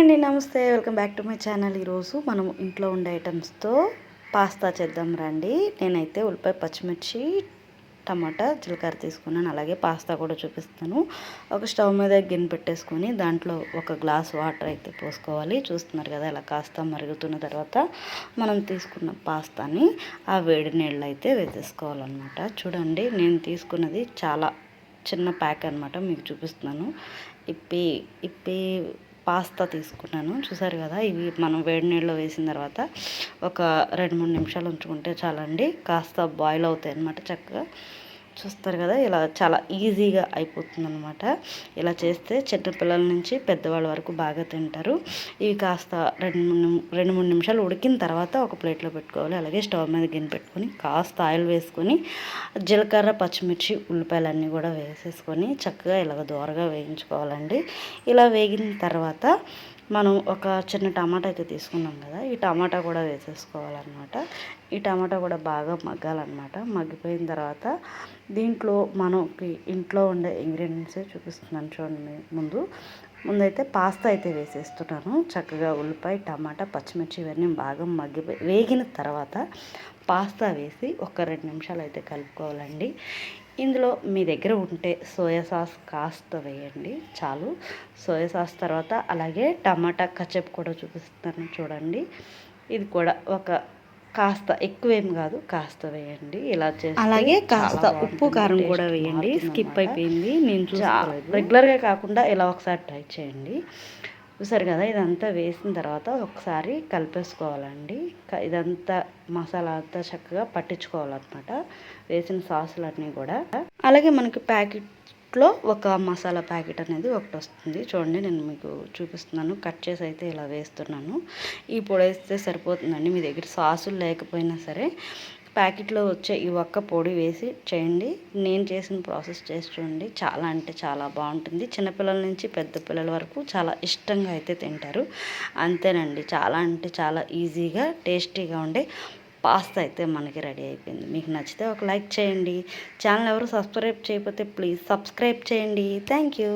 అండి నమస్తే. Welcome back to my channel. ఈరోజు మనం ఇంట్లో ఉండే ఐటమ్స్తో పాస్తా చేద్దాం రండి. నేనైతే ఉల్లిపాయ పచ్చిమిర్చి టమాటా జీలకర్ర తీసుకున్నాను. అలాగే పాస్తా కూడా చూపిస్తాను. ఒక స్టవ్ మీద గిన్నె పెట్టేసుకొని దాంట్లో ఒక గ్లాస్ వాటర్ అయితే పోసుకోవాలి. చూస్తున్నారు కదా ఇలా కాస్త మరుగుతున్న తర్వాత మనం తీసుకున్న పాస్తాని ఆ వేడి నీళ్ళు అయితే వేసేసుకోవాలన్నమాట. చూడండి నేను తీసుకున్నది చాలా చిన్న ప్యాక్ అనమాట మీకు చూపిస్తున్నాను. ఇప్పి ఇప్పి పాస్తా తీసుకున్నాను. చూసారు కదా ఇవి మనం వేడి నీళ్ళలో వేసిన తర్వాత ఒక రెండు మూడు నిమిషాలు ఉంచుకుంటే చాలండి. కాస్త బాయిల్ అవుతాయి అన్నమాట చక్కగా. చూస్తారు కదా ఇలా చాలా ఈజీగా అయిపోతుందనమాట ఇలా చేస్తే చిన్నపిల్లల నుంచి పెద్దవాళ్ళ వరకు బాగా తింటారు. ఇవి కాస్త రెండు మూడు రెండు మూడు నిమిషాలు ఉడికిన తర్వాత ఒక ప్లేట్లో పెట్టుకోవాలి. అలాగే స్టవ్ మీద గిన్నె పెట్టుకొని కాస్త ఆయిల్ వేసుకొని జీలకర్ర పచ్చిమిర్చి ఉల్లిపాయలన్నీ కూడా వేసేసుకొని చక్కగా ఇలాగ దూరగా వేయించుకోవాలండి. ఇలా వేగిన తర్వాత మనం ఒక చిన్న టమాటా అయితే తీసుకున్నాం కదా ఈ టమాటా కూడా వేసేసుకోవాలన్నమాట. ఈ టమాటా కూడా బాగా మగ్గాలన్నమాట. మగ్గిపోయిన తర్వాత దీంట్లో మనకి ఇంట్లో ఉండే ఇంగ్రీడియంట్సే చూపిస్తున్నాను చూడండి ముందు. ముందైతే పాస్తా అయితే వేసేస్తున్నాను. చక్కగా ఉల్లిపాయ టమాటా పచ్చిమిర్చి ఇవన్నీ బాగా మగ్గిపోయి వేగిన తర్వాత పాస్తా వేసి ఒక రెండు నిమిషాలు అయితే కలుపుకోవాలండి. ఇందులో మీ దగ్గర ఉంటే సోయా సాస్ కాస్త వేయండి చాలు. సోయా సాస్ తర్వాత అలాగే టమాటా కచప్ కూడా చూపిస్తాను చూడండి. ఇది కూడా ఒక కాస్త ఎక్కువేం కాదు కాస్త వేయండి. ఇలా చేసి అలాగే కాస్త ఉప్పు కారం కూడా వేయండి. స్కిప్ అయిపోయింది. నేను రెగ్యులర్గా కాకుండా ఇలా ఒకసారి ట్రై చేయండి. చూసారు కదా ఇదంతా వేసిన తర్వాత ఒకసారి కలిపేసుకోవాలండి. ఇదంతా మసాలా అంతా చక్కగా పట్టించుకోవాలన్నమాట. వేసిన సాసులన్నీ కూడా. అలాగే మనకి లో ఒక మసాలా ప్యాకెట్ అనేది ఒకటి వస్తుంది. చూడండి నేను మీకు చూపిస్తున్నాను. కట్ చేసి అయితే ఇలా వేస్తున్నాను. ఈ పొడి వేస్తే సరిపోతుందండి. మీ దగ్గర సాసులు లేకపోయినా సరే ప్యాకెట్లో వచ్చే ఈ ఒక్క పొడి వేసి చేయండి. నేను చేసిన ప్రాసెస్ చేసి చూడండి. చాలా అంటే చాలా బాగుంటుంది. చిన్నపిల్లల నుంచి పెద్ద పిల్లల వరకు చాలా ఇష్టంగా అయితే తింటారు. అంతేనండి. చాలా అంటే చాలా ఈజీగా టేస్టీగా ఉండే పాస్తా అయితే మనకి రెడీ అయిపోయింది. మీకు నచ్చితే ఒక లైక్ చేయండి. ఛానల్ ఎవరు సబ్స్క్రైబ్ చేయకపోతే ప్లీజ్ సబ్స్క్రైబ్ చేయండి. Thank you.